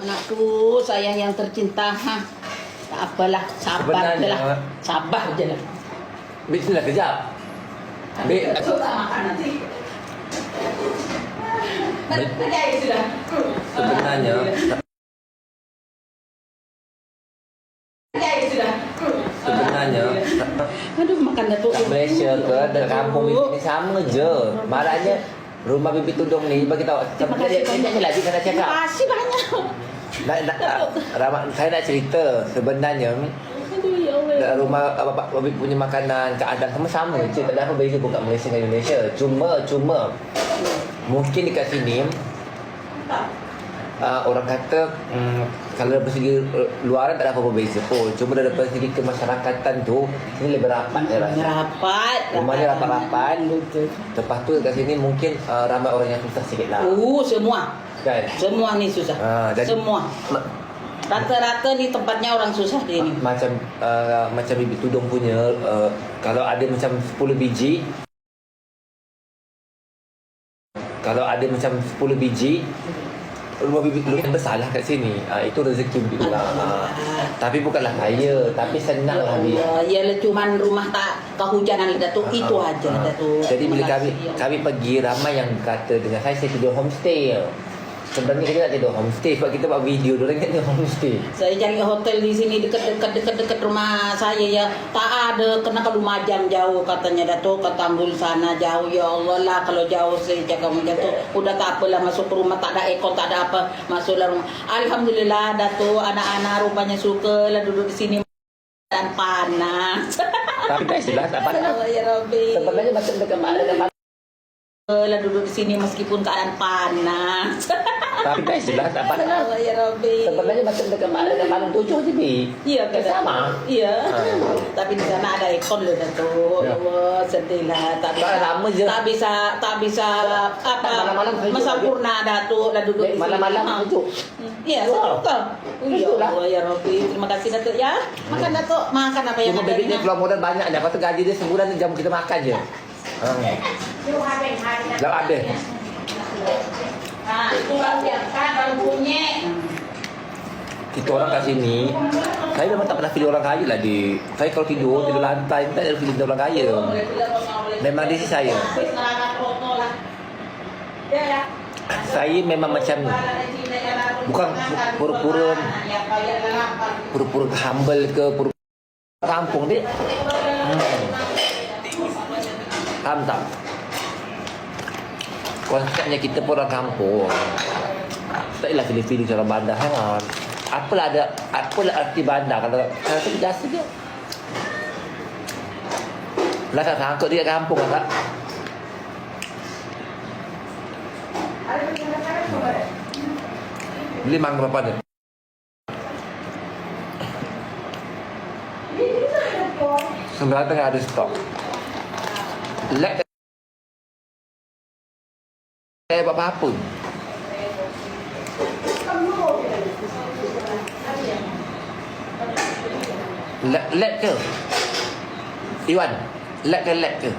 Anakku, sayang yang tercinta. Ha. Tak apalah, sabar je Sebenarnya- lah. Sabar je lah. Bismillah kejap. Bik, Tak makan nanti. Kerja sudah. sebenarnya Kerja sudah. sebenarnya Aduh, makan datuk. kat Malaysia ke kampung bibi ni sama je. Malahnya rumah bibi tudung ni bagi tahu Terima kasih banyak. Lagi Terima cakap. kasih banyak. Nak, nak, Rahmat, saya nak cerita sebenarnya. Ya. Dekat rumah bapak babi punya makanan keadaan semua sama je. Tak ada apa beza pun kat Malaysia dengan Indonesia. Cuma cuma mungkin dekat sini uh, orang kata um, kalau dari segi uh, luaran tak ada apa-apa beza pun cuma dari segi kemasyarakatan tu sini lebih rapat saya rasa Rapat. Rumahnya rapat-rapat. Betul. lepas tu dekat sini mungkin uh, ramai orang yang susah sikit lah Oh, semua. kan Semua ni susah. Ah, jadi- Semua. Rata-rata ni tempatnya orang susah di ni. macam uh, macam bibi tudung punya uh, kalau ada macam 10 biji kalau ada macam 10 biji rumah bibi tudung yang besar lah kat sini uh, itu rezeki bibi orang uh, tapi bukanlah kaya tapi senang lah Allah, ialah cuman rumah tak kehujanan Datuk itu Ah, aja ah. Datuk. Jadi bila kami ya. kami pergi ramai yang kata dengan saya saya tidur homestay. Sebenarnya kita tak tidur homestay sebab kita buat video dia orang tidur homestay. Saya cari hotel di sini dekat-dekat dekat-dekat rumah saya ya. Tak ada kena ke rumah jam jauh katanya Datuk ke Tambul sana jauh ya Allah lah kalau jauh saya cakap macam tu. Udah tak apalah masuk ke rumah tak ada aircon tak ada apa masuklah rumah. Alhamdulillah Datuk anak-anak rupanya suka lah duduk di sini dan panas. Tapi tak istilah tak apa. Allah ya Rabbi. Sebenarnya macam dekat dekat mak. lah duduk di sini meskipun keadaan panas. Tapi tak istilah tak apa. Allah ya Rabbi. Sebenarnya macam dekat mak dekat malam tujuh je bi. Iya kan Sama. Iya. Ha. Tapi di sana ada ekon loh Datuk. Ya. Ya. Allah, sedih lah. Tak bisa. Tak lama je. Tak bisa tak bisa apa Malam-malam sejuk Mesempurna Datuk lah duduk di sini. Malam-malam Ha. sejuk. Sejuk kau. Oh, ya Sejuk lah. Allah ya Rabbi. Terima kasih Datuk ya. Makan Datuk, makan apa yang Cuma ada ni. dia keluar modal banyak dah. Lepas tu gaji dia sebulan ni jam kita makan je. Ha. Dah ada. Itu baru yang baru bunyi. Kita orang kat sini Saya memang tak pernah feel orang kaya lah di Saya kalau tidur, tidur lantai Tak ada feeling orang kaya. Memang diri saya. Saya memang macam Bukan pura-pura Pura-pura humble ke Pura kampung dia hmm. Faham tak? Konsepnya kita pun orang kampung. Tak ialah feeling-feeling cara bandar sangat Apalah ada Apalah arti bandar? Kalau Kalau tu biasa je. Lah tak sangkut dia kampung kan Beli mangga berapa ni? Sembilan tengah ada stok. Lek Saya buat apa-apa Lek, lek ke? Iwan Lek ke lek ke?